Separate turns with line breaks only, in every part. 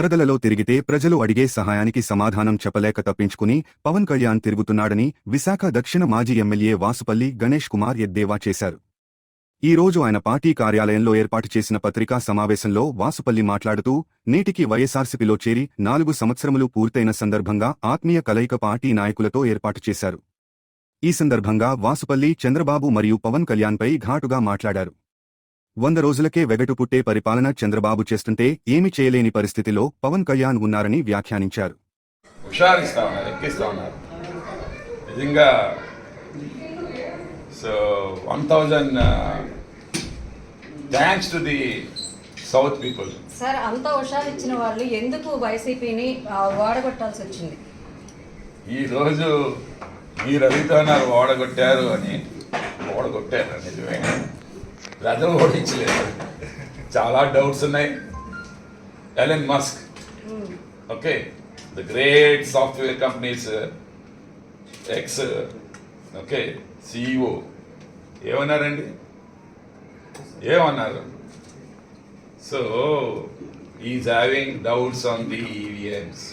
వరదలలో తిరిగితే ప్రజలు అడిగే సహాయానికి సమాధానం చెప్పలేక తప్పించుకుని పవన్ కళ్యాణ్ తిరుగుతున్నాడని విశాఖ దక్షిణ మాజీ ఎమ్మెల్యే వాసుపల్లి గణేష్ కుమార్ ఎద్దేవా చేశారు. ఈ రోజు ఆయన పార్టీ కార్యాలయంలో ఏర్పాటు చేసిన పత్రికా సమావేశంలో వాసుపల్లి మాట్లాడుతూ నేటికి వైఎస్ఆర్సీపీలో చేరి నాలుగు సంవత్సరములు పూర్తయిన సందర్భంగా ఆత్మీయ కలయిక పార్టీ నాయకులతో ఏర్పాటు చేశారు. ఈ సందర్భంగా వాసుపల్లి చంద్రబాబు మరియు పవన్ కళ్యాణ్పై ఘాటుగా మాట్లాడారు. వంద రోజులకే వెగటు పుట్టే పరిపాలన చంద్రబాబు చేస్తుంటే ఏమి చేయలేని పరిస్థితిలో పవన్ కళ్యాణ్ ఉన్నారని వ్యాఖ్యానించారు.
హుషారిస్తా ఉన్నారు ఎక్కిస్తా ఉన్నారు. నిజంగా so one thousand thanks to the south people
sir అంత హుషారు ఇచ్చిన వాళ్ళు ఎందుకు వైసీపీని వాడగొట్టాల్సి వచ్చింది?
ఈరోజు మీరు అడుగుతున్నారు ఓడగొట్టారు అని. ఓడగొట్టారు నిజమే. ప్రజలు ఓడించలేదు. చాలా డౌట్స్ ఉన్నాయి. Elon Musk. Okay. The great software companies X okay CEO ఏమన్నారండి? ఏమన్నారు? So is having doubts on the EVMs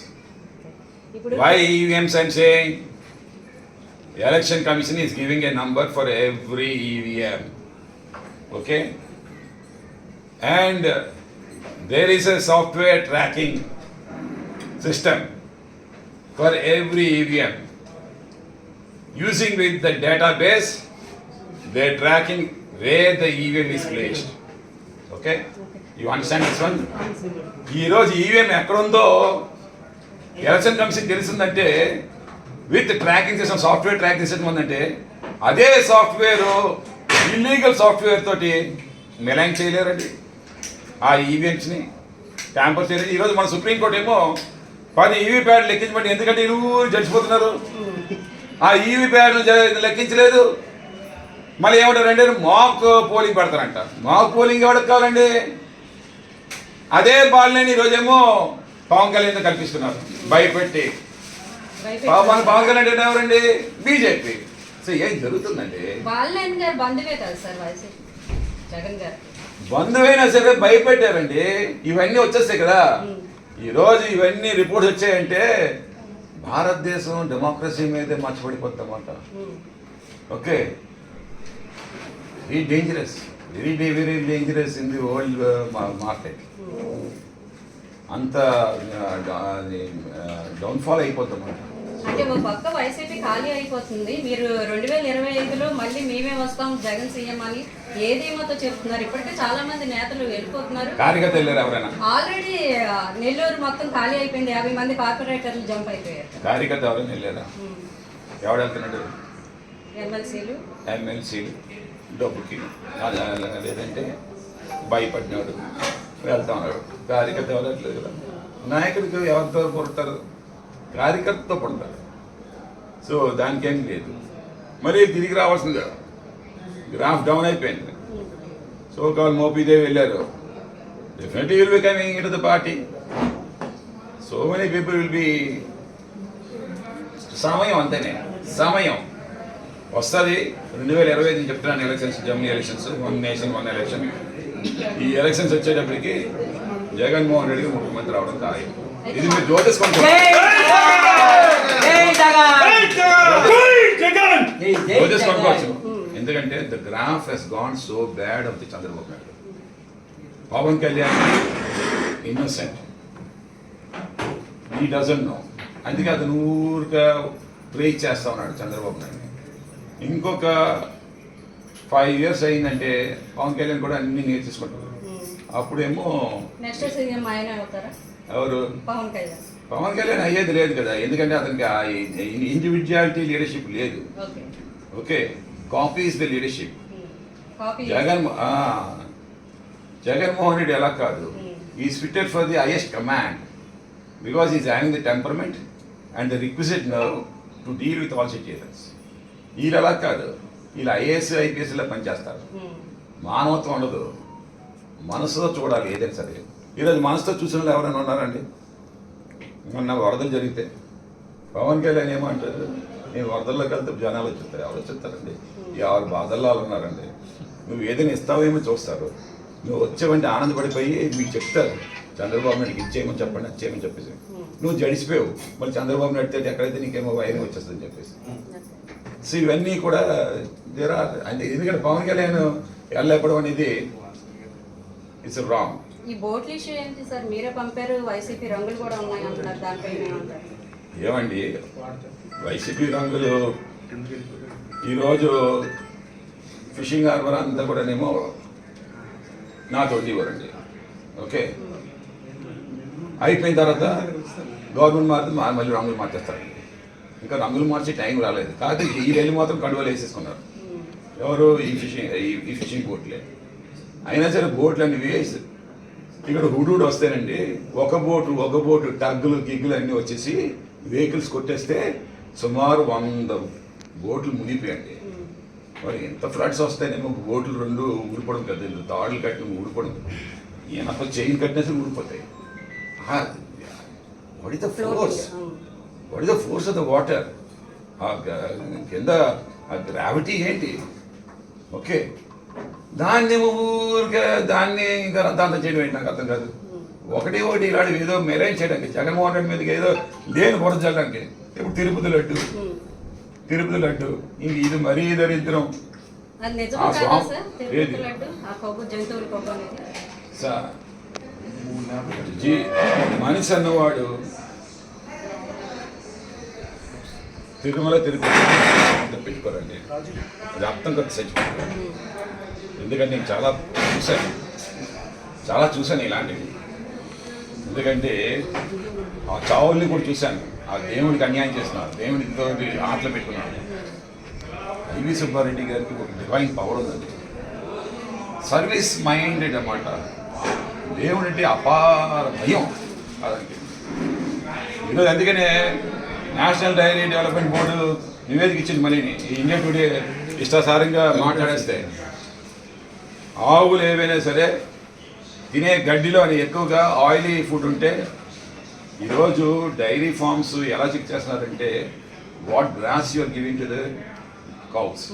ఇప్పుడు
Why EVMs I'm saying? The election commission is giving a number for okay and there is a software tracking system for every EVM using with the database they tracking where the EVM is placed okay you understand this one ఈరోజు EVM ఎక్కడుందో election commission తెలిసిందంటే with tracking system software tracking system ఉందంటే అదే software illegal software తోటి మెలైన్ చేయలేరండి. ఆ ఈవీఎంస్ని tamper చేయలేదు ఈరోజు మన సుప్రీంకోర్టు ఏమో పది ఈవీ ప్యాడ్లు లెక్కించమంటే ఎందుకంటే ఇరువురు జడిచిపోతున్నారు ఆ ఈవీ ప్యాడ్లు జ- లెక్కించలేదు. మళ్ళీ ఏమంటారు అంటే మాక్ పోలింగ్ పెడతారంట. మాక్ పోలింగ్ ఎవరికి కావాలండి? అదే బాల్ని ఈరోజేమో పవన్ కళ్యాణ్ కల్పిస్తున్నారు భయపెట్టి. పవన్ పవన్ కళ్యాణ్ అంటే ఎవరండి? బీజేపీ. సో ఏం జరుగుతుందండి?
బాలినేని గారు బంధువే కదా సార్ వైసీపీ. జగన్ గారు.
బంధువైనా సరే భయపెట్టారండి. ఇవన్నీ వచ్చేస్తాయి కదా. ఈ రోజు ఇవన్నీ రిపోర్ట్స్ వచ్చాయంటే భారతదేశం డెమోక్రసీ మీదే మర్చిపడిపోతామంట okay. Very dangerous very very dangerous in the world market అంత డౌన్ఫాల్ అయిపోతామంట.
అంటే ఒక పక్క వైసీపీ ఖాళీ అయిపోతుంది. మీరు రెండు వేల ఇరవై ఐదులో మళ్ళీ మేమే వస్తాం జగన్ సీఎం అని ఏ ధీమాతో చెప్తున్నారు? ఇప్పటికే చాలా మంది నేతలు వెళ్ళిపోతున్నారు. ఆల్రెడీ నెల్లూరు మొత్తం ఖాళీ అయిపోయింది. యాభై మంది కార్పొరేటర్లు జంప్ అయిపోయారు.
కార్యకర్త ఎవరైనా వెళ్ళారా ఎవడు వెళ్తున్నాడు?
ఎమ్మెల్సీలు.
డబ్బుకి లేదంటే భయపడినాడు. వెళ్తా ఉన్నాడు కార్యకర్త ఎవరు కదా. నాయకుడికి ఎవరితో పుడతారు కార్యకర్తతో పడతారు. సో దానికేం లేదు. మరి తిరిగి రావాల్సిందే గ్రాఫ్ డౌన్ అయిపోయింది. సో కాల్ మోపీదేవి వెళ్ళారు definitely will be coming it the party so many people will be సమయం అంతేనే సమయం. వస్తుంది. రెండు వేల ఇరవై ఐదు చెప్తున్నాను elections Jammu elections one nation one election ఈ ఎలక్షన్స్ వచ్చేటప్పటికి జగన్మోహన్ రెడ్డి ముఖ్యమంత్రి అవడం ఖాయం. ఇది మీరు జోటేసుకోండి ఎందుకంటే the graph has gone so bad of the Chandrababu Naidu. Pawan Kalyan innocent he doesn't know అందుకే అతను ఊరిక ప్రే చేస్తా ఉన్నాడు చంద్రబాబు నాయుడు. ఇంకొక ఫైవ్ ఇయర్స్ అయిందంటే పవన్ కళ్యాణ్ కూడా అన్ని నేర్చేసుకుంటారు అప్పుడేమో
నెక్స్ట్ సీఎం ఆయన అవుతారా?
ఎవరు?
పవన్ కళ్యాణ్.
పవన్ కళ్యాణ్ అయ్యేది లేదు కదా ఎందుకంటే అతనికి ఆ ఇండివిజువాలిటీ లీడర్షిప్ లేదు.
Okay.
Okay copy is the leadership Jagan Jaganmohan Reddy ఎలా కాదు. Is fitted for the highest command because is having the temperament and the requisite now to deal with all situations వీళ్ళు అలా కాదు. వీళ్ళు IAS ఐపీఎస్లో పనిచేస్తారు. మానవత్వం ఉండదు. మనసుతో చూడాలి ఏదైనా సరే. ఈరోజు మనసుతో చూసిన వాళ్ళు ఎవరైనా ఉన్నారండి? మొన్న వరదలు జరిగితే పవన్ కళ్యాణ్ ఏమంటారు నేను వరదల్లోకి వెళ్తే జనాలు వచ్చేస్తారు ఎవరు వచ్చేస్తారండి? ఎవరు బాధల్లో వాళ్ళు ఉన్నారండి. నువ్వు ఏదైనా ఇస్తావేమో చూస్తారు. నువ్వు వచ్చేవంటే ఆనందపడిపోయి మీకు చెప్తారు. చంద్రబాబు నాయుడుకి ఇచ్చేయమని చెప్పండి అది చేయమని చెప్పేసి. నువ్వు జడిసిపోయావు. మళ్ళీ చంద్రబాబు నాయుడు ఎక్కడైతే నీకేమో వైరం వచ్చేస్తుందని చెప్పేసి. సో ఇవన్నీ కూడా దేరా అంటే ఎందుకంటే పవన్ కళ్యాణ్ వెళ్ళకపోవడం అనేది ఇట్స్ రాంగ్
ఈ బోట్ల ఇష్యూ ఏంటి సార్? మీరే పంపారు వైసీపీ రంగులు కూడా ఉన్నాయి అంటున్నారు దానిపై
ఏమండి? వైసీపీ రంగులు ఈరోజు ఫిషింగ్ హార్బర్ అంతా కూడానేమో నాతోటి ఇవ్వరండి. ఓకే? అయిపోయిన తర్వాత గవర్నమెంట్ మారితే మళ్ళీ రంగులు మార్చేస్తారండి. ఇంకా రంగులు మార్చే టైం రాలేదు. కాకపోతే ఈ రైలు మాత్రం కడువలు వేసేసుకున్నారు ఎవరు ఈ ఫిషింగ్ ఈ ఫిషింగ్ బోట్లే అయినా సరే బోట్లు అన్ని వేసి ఇక్కడ హుడూడ్ వస్తేనండి ఒక బోటు ఒక బోటు టగ్గులు గిగ్గులు అన్నీ వచ్చేసి వెహికల్స్ కొట్టేస్తే సుమారు వంద బోట్లు మునిగిపోయండి. మరి ఎంత ఫ్లడ్స్ వస్తాయేమో బోట్లు రెండు ఊడిపోవడం కదా తాడులు కట్టి ఊడిపోవడం. ఈయన చైన్ కట్టినా సరే ఊడిపోతాయి. What is the force what is the force of the water కింద ఆ గ్రావిటీ ఏంటి? ఓకే దాన్ని ఊరికే దాన్ని ఇంకా రద్దాంతం చేయడం ఏంటి నాకు అర్థం కాదు. ఒకటి ఒకటి ఇలాంటి ఏదో మెరైన్ చేయడానికి జగన్మోహన్ రెడ్డి మీదకి ఏదో లేని బురద చల్లడానికి ఇప్పుడు తిరుపతి లడ్డు. తిరుపతి లడ్డు. ఇంక ఇది మరీ దరిద్రం.
కాదా
మనిషి అన్నవాడు తిరుమల తిరుపతి అంత పెట్టుకోరండి. అది అర్థం కొద్ది చచ్చిపోతారు. ఎందుకంటే నేను చాలా చూశాను. చాలా చూశాను ఇలాంటివి. ఎందుకంటే ఆ చావుల్ని కూడా చూశాను. ఆ దేవుడికి అన్యాయం చేస్తున్నారు. దేవుడితో ఆటలు పెట్టుకున్నారు. ఐవి సుబ్బారెడ్డి గారికి ఒక డివైన్ పవర్ ఉందండి. సర్వీస్ మైండెడ్ అన్నమాట. దేవుడంటే అపార భయం అదండి ఈరోజు అందుకనే నేషనల్ డైరీ డెవలప్మెంట్ బోర్డు నివేదిక ఇచ్చింది మళ్ళీ. ఈ ఇండియా టుడే ఇష్టాసారంగా మాట్లాడేస్తే ఆవులు ఏవైనా సరే తినే గడ్డిలో అని ఎక్కువగా ఆయిలీ ఫుడ్ ఉంటే ఈరోజు డైరీ ఫార్మ్స్ ఎలా చెక్ చేస్తున్నారంటే what grass you're giving to the cows